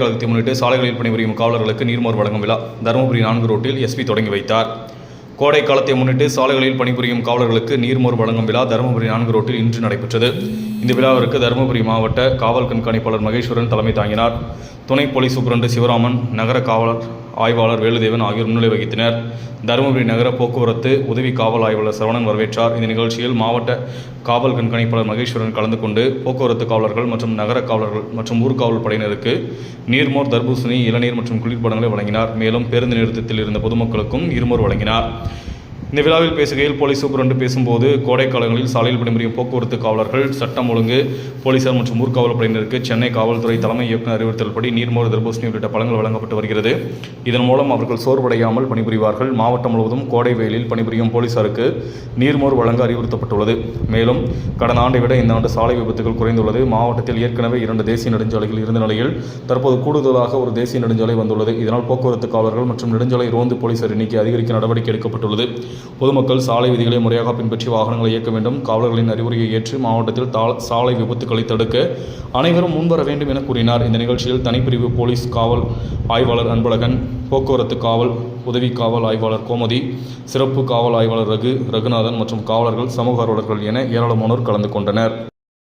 காலத்தை முன்னிட்டு சாலைகளில் பணிபுரியும் காவலர்களுக்கு நீர்மோர் வழங்கும் விழா. தருமபுரி நான்கு ரோட்டில் எஸ்பி தொடங்கி வைத்தார். கோடை காலத்தை முன்னிட்டு சாலைகளில் பணிபுரியும் காவலர்களுக்கு நீர்மோர் வழங்கும் விழா தருமபுரி நான்கு ரோட்டில் இன்று நடைபெற்றது. இந்த விழாவிற்கு தருமபுரி மாவட்ட காவல் கண்காணிப்பாளர் மகேஸ்வரன் தலைமை தாங்கினார். துணை போலீஸ் சூப்பரண்டு சிவராமன் நகர காவலர் ஆய்வாளர் வேலுதேவன் ஆகியோர் முன்னிலை வகித்தனர். தருமபுரி நகர போக்குவரத்து உதவி காவல் ஆய்வாளர் சரவணன் வரவேற்றார். இந்த நிகழ்ச்சியில் மாவட்ட காவல் கண்காணிப்பாளர் மகேஸ்வரன் கலந்து கொண்டு போக்குவரத்து காவலர்கள் மற்றும் நகர காவலர்கள் மற்றும் ஊர்காவல் படையினருக்கு நீர்மோர் தர்பூசணி இளநீர் மற்றும் குளிர்படங்களை வழங்கினார். மேலும் பேருந்து நிறுத்தத்தில் இருந்த பொதுமக்களுக்கும் இருமோர் வழங்கினார். இந்த விழாவில் பேசுகையில் போலீஸ் சூப்பரண்டு பேசும்போது கோடை காலங்களில் சாலையில் பணிபுரியும் போக்குவரத்து காவலர்கள் சட்டம் ஒழுங்கு போலீசார் மற்றும் ஊர்காவல் படையினருக்கு சென்னை காவல்துறை தலைமை இயக்குநர் அறிவுறுத்தல்படி நீர்மோர் தர்பூசணி உள்ளிட்ட பழங்கள் வழங்கப்பட்டு வருகிறது. இதன் மூலம் அவர்கள் சோர்வடையாமல் பணிபுரிவார்கள். மாவட்டம் முழுவதும் கோடை வெயிலில் பணிபுரியும் போலீசாருக்கு நீர்மோர் வழங்க அறிவுறுத்தப்பட்டுள்ளது. மேலும் கடந்த ஆண்டை விட இந்த ஆண்டு சாலை விபத்துகள் குறைந்துள்ளது. மாவட்டத்தில் ஏற்கனவே இரண்டு தேசிய நெடுஞ்சாலைகள் இருந்த நிலையில் தற்போது கூடுதலாக ஒரு தேசிய நெடுஞ்சாலை வந்துள்ளது. இதனால் போக்குவரத்து காவலர்கள் மற்றும் நெடுஞ்சாலை ரோந்து போலீசார் எண்ணிக்கை அதிகரிக்க நடவடிக்கை எடுக்கப்பட்டுள்ளது. பொதுமக்கள் சாலை விதிகளை முறையாக பின்பற்றி வாகனங்களை இயக்க வேண்டும். காவலர்களின் அறிவுரையை ஏற்று மாவட்டத்தில் சாலை விபத்துக்களை தடுக்க அனைவரும் முன்வர வேண்டும் என கூறினார். இந்த நிகழ்ச்சியில் தனிப்பிரிவு போலீஸ் காவல் ஆய்வாளர் அன்பழகன் போக்குவரத்து காவல் உதவி காவல் ஆய்வாளர் கோமதி சிறப்பு காவல் ஆய்வாளர் ரகு ரகுநாதன் மற்றும் காவலர்கள் சமூக ஆர்வலர்கள் என ஏராளமானோர் கலந்து கொண்டனர்.